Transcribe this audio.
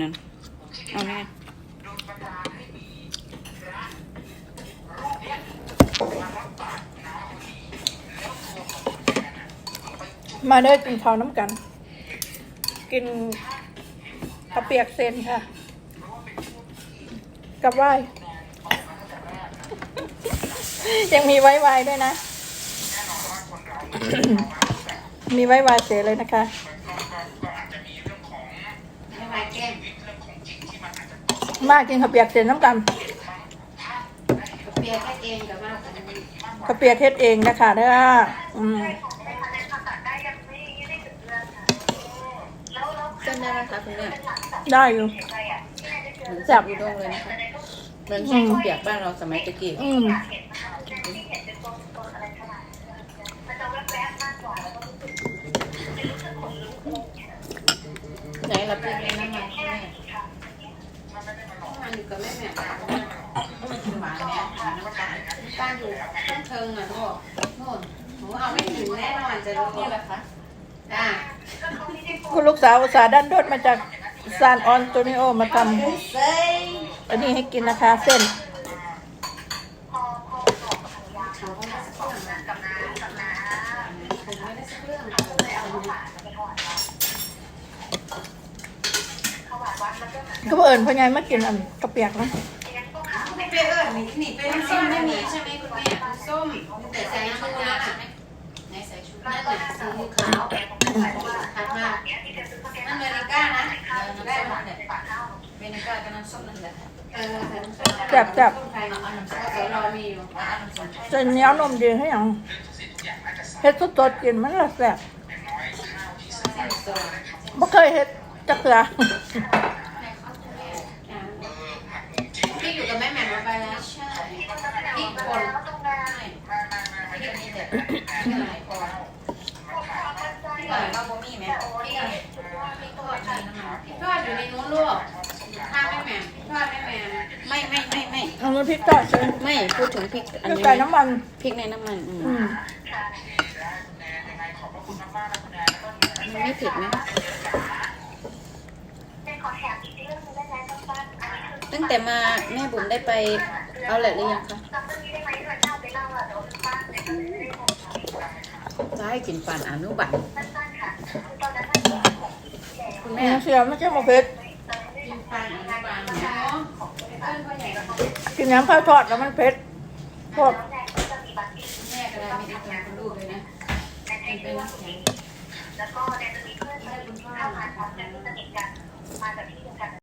นั่นเอาแน่มาเด้อกินข้าวน้ำกัน กินข้าวเปียกเซนค่ะ กับไหวยังมีไว้ไวายด้วยนะ มีไว้ไวายเสียเลยนะคะ ไม่มาแกล้งมากินข้าวเปียกเซนน้ำกันกับเปียแค่เองกับมากกว่านี้ข้าวเปียกเฮ็ดเองนะคะเด้ออืมเส้นได้ไหมคะคุณแม่ได้อยู่เหมือนจับยูด้งเลยนะคะเหมือนข้าวเปียกบ้านเราสมัยตะกี้ อืม ไหนเราเป็นน้ำมันแม่มันอยู่กับแม่แม่หวานเนี่ยน้ำตาลป้าอยู่ต้นเทิงอะลูกโน่นหนูเอาไม่ถึงแน่นอนจะรู้นี่แหละคะจ้าคุณลูกสาวอุตสาห์ดันดดมาจากซานออนโตนิโอมาทำอันนี้ให้กินนะคะเส้น ก็เอิญพ่อใหญ่มากินอันกระเปียกนะไม่เปรี้ยวเออหนีหนีไปน้ำส้มไม่มีใช่ไหมคุณแม่น้ำส้มแต่ใส่น้ำมันะไหนใส่ชุดนั่นน่ะสีขาวถัดมานั่นเมริก้านะได้มดเนี่ยเวนิก้ากับน้ำส้มนั่นแหละแซ่บแซ่บเอาน้ำส้มเดี๋ยวรอมีอยู่เอาน้ำส้มจะเหนียนมดีให้หยังเฮ็ดสดๆกินมันละแซ่บบ่เคยเฮ็ด จักเทื่อพี่อยู่กับแม่แหม่มมาไปแล้วใช่พี่คนที่นี่เด็ดที่ไหนก่อนที่ไหนเราบ่มีแม่พี่พี่ทอดพี่ทอดอยู่ในนู้นลูกข้างแม่แหม่มพี่ทอดแม่แหม่มไม่ไม่ไม่ไม่เอาน้ำพริกทอดใช่ไม่พูดถึงพริกอันนี้ใส่น้ำมันพริกในน้ำมันอืมมันไม่ผ็ดไหม ตั้งแต่มาแม่บุ๋มได้ไปเอาแหละหรือยังคะจะให้กินปันอนุบัติคุณแม่แม่เสียไม่ใช่หมกเผ็ดกินปลาหนังปลาเนาะเพื่อนพ่อใหญ่กับกินน้ำข้าวทอดแล้วมันเผ็ดพวกแม่ก็ได้ไม่ได้เจอคุณลูกเลยนะเป็นเป็นน้ำแข็งแล้วก็ได้จะมีเพื่อนให้คุณพ่อมาทำแต่ที่สนิทกันมาจากที่